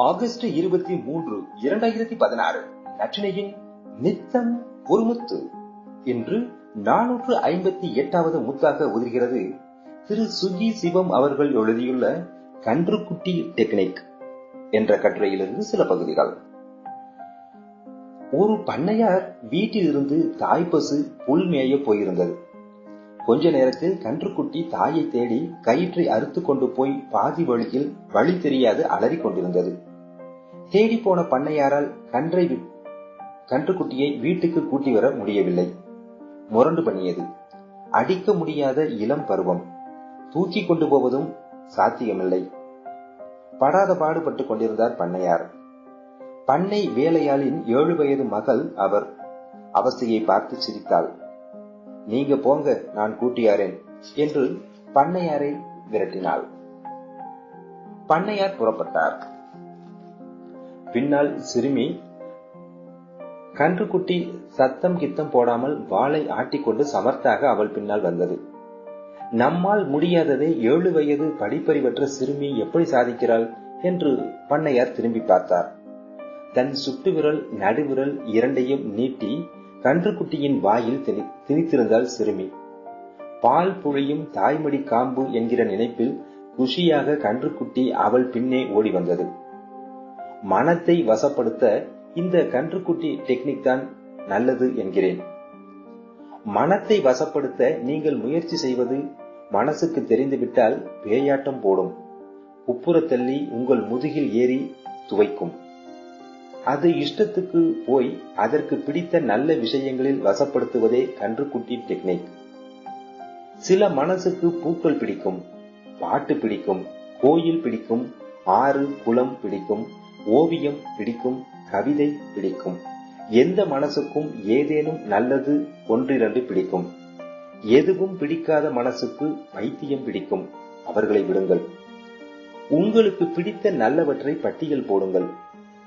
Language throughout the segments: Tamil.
ஆகஸ்ட் இருபத்தி மூன்று இரண்டாயிரத்தி பதினாறு. நற்றினையின் நித்தம் ஒரு முத்து. நானூற்று ஐம்பத்தி எட்டாவது முத்தாக உதிர்கிறது. திரு சுகி சிவம் அவர்கள் எழுதியுள்ள கன்றுக்குட்டி டெக்னிக் என்ற கட்டுரையிலிருந்து சில பகுதிகள். ஒரு பண்ணையார் வீட்டிலிருந்து தாய்ப்பசு புல் மேய போயிருந்தது. கொஞ்ச நேரத்தில் கன்றுக்குட்டி தாயை தேடி கயிற்றை அறுத்து கொண்டு போய் பாதி வழியில் வழி தெரியாது அலறி கொண்டிருந்தது. தேடி போன பண்ணையாரால் கன்றை கன்றுக்குட்டியை வீட்டுக்கு கூட்டி வர முடியவில்லை. முரண்டு பண்ணியது. அடிக்க முடியாத இளம் பருவம். தூக்கி கொண்டு போவதும் சாத்தியமில்லை. படாத பாடுபட்டுக் கொண்டிருந்தார் பண்ணையார். பண்ணை வேலையாளின் ஏழு வயது மகள் அவர். அவஸ்தையை பார்த்து சிரித்தாள். நீங்க போங்க நான் கூட்டியாரேன் என்று பண்ணையாரை விரட்டினாள். பண்ணையார் புறப்பட்டார். பின்னால் சிறுமி கன்றுக்குட்டி சத்தம் கித்தம் போடாமல் வாளை ஆட்டிக்கொண்டு சமர்த்தாக அவள் பின்னால் வந்தது. நம்மால் முடியாததை ஏழு வயது படிப்பறிவற்ற சிறுமி எப்படி சாதிக்கிறாள் என்று பண்ணையார் திரும்பி பார்த்தார். தன் சுட்டு விரல் நடுவிரல் இரண்டையும் நீட்டி கன்றுக்குட்டியின் வாயில் திணித்திருந்தாள் சிறுமி. பால் புழியும் தாய்மடி காம்பு என்கிற நினைப்பில் குஷியாக கன்றுக்குட்டி அவள் பின்னே ஓடி வந்தது. மனத்தை வசப்படுத்த இந்த கன்றுக்குட்டி டெக்னிக் தான் நல்லது என்கிறேன். மனத்தை வசப்படுத்த நீங்கள் முயற்சி செய்வது மனசுக்கு தெரிந்துவிட்டால் பேயாட்டம் போடும். உப்புற தள்ளி உங்கள் முதுகில் ஏறி துவைக்கும். அது இஷ்டத்துக்கு போய் அதற்கு பிடித்த நல்ல விஷயங்களில் வசப்படுத்துவதே கன்றுக்குட்டி டெக்னிக் சில மனசுக்கு பூக்கள் பிடிக்கும் பாட்டு பிடிக்கும் கோயில் பிடிக்கும் ஆறு குளம் பிடிக்கும் ஓவியம் பிடிக்கும் கவிதை பிடிக்கும். எந்த மனசுக்கும் ஏதேனும் நல்லது ஒன்றிரண்டு பிடிக்கும். எதுவும் பிடிக்காத மனசுக்கு வைத்தியம் பிடிக்கும். அவர்களை விடுங்கள். உங்களுக்கு பிடித்த நல்லவற்றை பட்டியல் போடுங்கள்.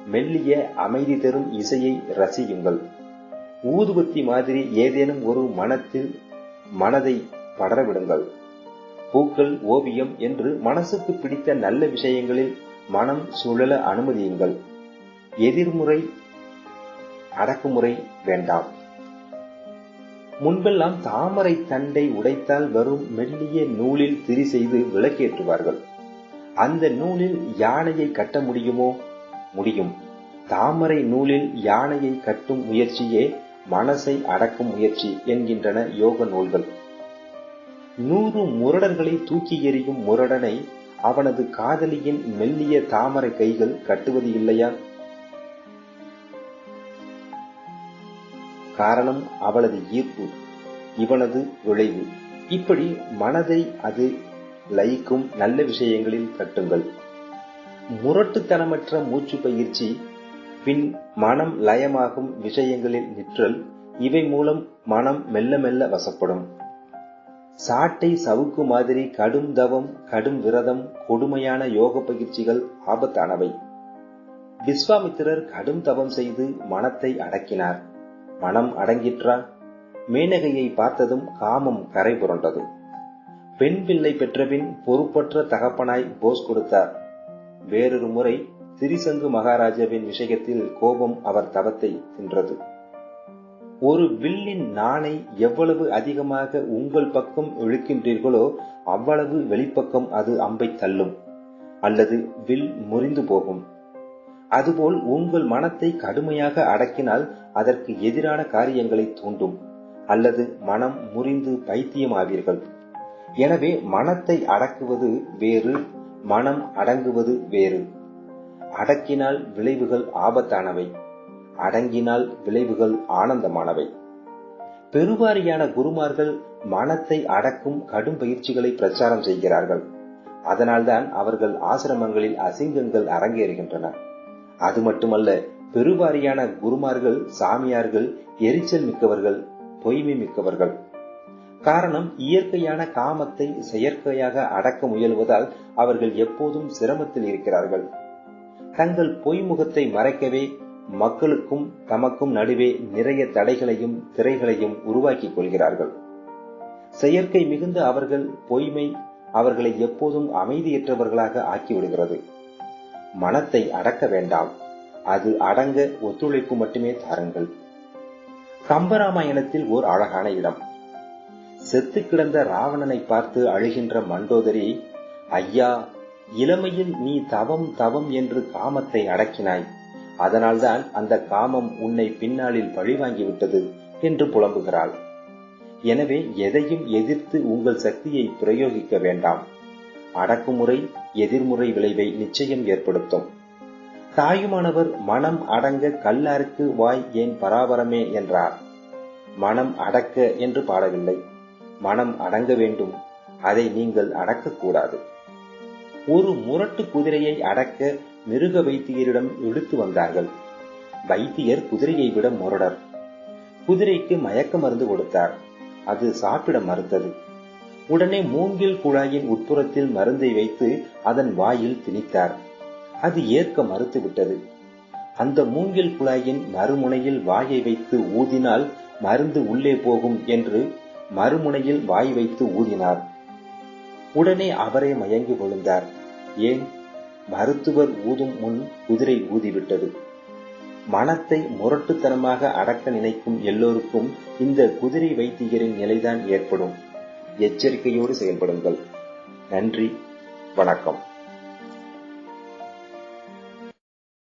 மெல்லிய அமைதி தரும் இசையை ரசியுங்கள். ஊதுபத்தி மாதிரி ஏதேனும் ஒரு மனத்தில் மனதை படரவிடுங்கள். பூக்கள் ஓவியம் என்று மனசுக்கு பிடித்த நல்ல விஷயங்களில் மனம் சுழல அனுமதியுங்கள். எதிர்முறை அடக்குமுறை வேண்டாம். முன்பெல்லாம் தாமரை தண்டை உடைத்தால் வரும் மெல்லிய நூலில் திரி செய்து விளக்கேற்றுவார்கள். அந்த நூலில் யானையை கட்ட முடியுமோ? முடியும். தாமரை நூலில் யானையை கட்டும் முயற்சியே மனசை அடக்கும் முயற்சி என்கின்றன யோக நூல்கள். நூறு முரடர்களை தூக்கி எறியும் முரடனை அவனது காதலியின் மெல்லிய தாமரை கைகள் கட்டுவது இல்லையா? காரணம் அவளது ஈர்ப்பு இவனது விளைவு. இப்படி மனதை அது லயிக்கும் நல்ல விஷயங்களில் கட்டுங்கள் முரட்டுத்தனமற்ற மூச்சு பயிற்சி பின் மனம் லயமாகும் விஷயங்களில் நிற்றல் இவை மூலம் மனம் மெல்ல மெல்ல வசப்படும். சாட்டை சவுக்கு மாதிரி கடும் தவம் கடும் விரதம் கொடுமையான யோக பயிற்சிகள் ஆபத்தானவை. விஸ்வாமித்திரர் கடும் தவம் செய்து மனத்தை அடக்கினார். மனம் அடங்கிற்றா? மேனகையை பார்த்ததும் காமம் கரை புரண்டது. பெண் பிள்ளை பெற்றபின் பொறுப்பற்ற தகப்பனாய் போஸ் கொடுத்தார். வேறொரு முறை திரிசங்கு மகாராஜாவின் விஷயத்தில் கோபம் அவர் தவத்தை தின்றது. ஒரு வில்லின் நாணை எவ்வளவு அதிகமாக உங்கள் பக்கம் இழுக்கின்றீர்களோ அவ்வளவு வெளிப்பக்கம் அது அம்பை தள்ளும் அல்லது வில் முறிந்து போகும். அதுபோல் உங்கள் மனத்தை கடுமையாக அடக்கினால் அதற்கு எதிரான காரியங்களை தூண்டும் அல்லது மனம் முறிந்து பைத்தியமாவீர்கள். எனவே மனத்தை அடக்குவது வேறு மனம் அடங்குவது வேறு. அடக்கினால் விளைவுகள் ஆபத்தானவை. அடங்கினால் விளைவுகள் ஆனந்தமானவை. பெருவாரியான குருமார்கள் மனத்தை அடக்கும் கடும் பயிற்சிகளை பிரச்சாரம் செய்கிறார்கள். அதனால்தான் அவர்கள் ஆசிரமங்களில் அசிங்கங்கள் அரங்கேறுகின்றன. அது மட்டுமல்ல பெருவாரியான குருமார்கள் சாமியார்கள் எரிச்சல் மிக்கவர்கள் பொய்மை மிக்கவர்கள். காரணம் இயற்கையான காமத்தை செயற்கையாக அடக்க முயல்வதால் அவர்கள் எப்போதும் சிரமத்தில் இருக்கிறார்கள். தங்கள் பொய்முகத்தை மறைக்கவே மக்களுக்கும் தமக்கும் நடுவே நிறைய தடைகளையும் திரைகளையும் உருவாக்கிக் கொள்கிறார்கள். செயற்கை மிகுந்த அவர்கள் பொய்மை அவர்களை எப்போதும் அமைதியற்றவர்களாக ஆக்கிவிடுகிறது. மனத்தை அடக்க வேண்டாம். அது அடங்க ஒத்துழைப்பு மட்டுமே தாருங்கள். கம்பராமாயணத்தில் ஓர் அழகான இடம். செத்து கிடந்த ராவணனை பார்த்து அழுகின்ற மண்டோதரி ஐயா இளமையில் நீ தவம் தவம் என்று காமத்தை அடக்கினாய். அதனால்தான் அந்த காமம் உன்னை பின்னாளில் பழிவாங்கிவிட்டது என்று புலம்புகிறாள். எனவே எதையும் எதிர்த்து உங்கள் சக்தியை பிரயோகிக்க வேண்டாம். அடக்குமுறை எதிர்முறை விளைவை நிச்சயம் ஏற்படுத்தும். தாயுமானவர் மனம் அடங்க கல்லாருக்கு வாய் ஏன் பராபரமே? என்றார். மனம் அடக்க என்று பாடவில்லை. மனம் அடங்க வேண்டும். அதை நீங்கள் அடக்கக்கூடாது. ஒரு முரட்டு குதிரையை அடக்க மிருக வைத்தியரிடம் எடுத்து வந்தார்கள். வைத்தியர் குதிரையை விட முரடர். குதிரைக்கு மயக்க மருந்து கொடுத்தார். அது சாப்பிட மறுத்தது. உடனே மூங்கில் குழாயின் உட்புறத்தில் மருந்தை வைத்து அதன் வாயில் திணித்தார். அது ஏற்க மறுத்துவிட்டது அந்த மூங்கில் குழாயின் மறுமுனையில் வாயை வைத்து ஊதினால் மருந்து உள்ளே போகும் என்று மறுமுனையில் வாய் வைத்து ஊதினார். உடனே அவரே மயங்கி விழுந்தார். ஏன்? மருத்துவர் ஊதும் முன் குதிரை ஊதிவிட்டது. மனத்தை முரட்டுத்தனமாக அடக்க நினைக்கும் எல்லோருக்கும் இந்த குதிரை வைத்தியரின் நிலைதான் ஏற்படும். எச்சரிக்கையோடு செயல்படுங்கள். நன்றி. வணக்கம்.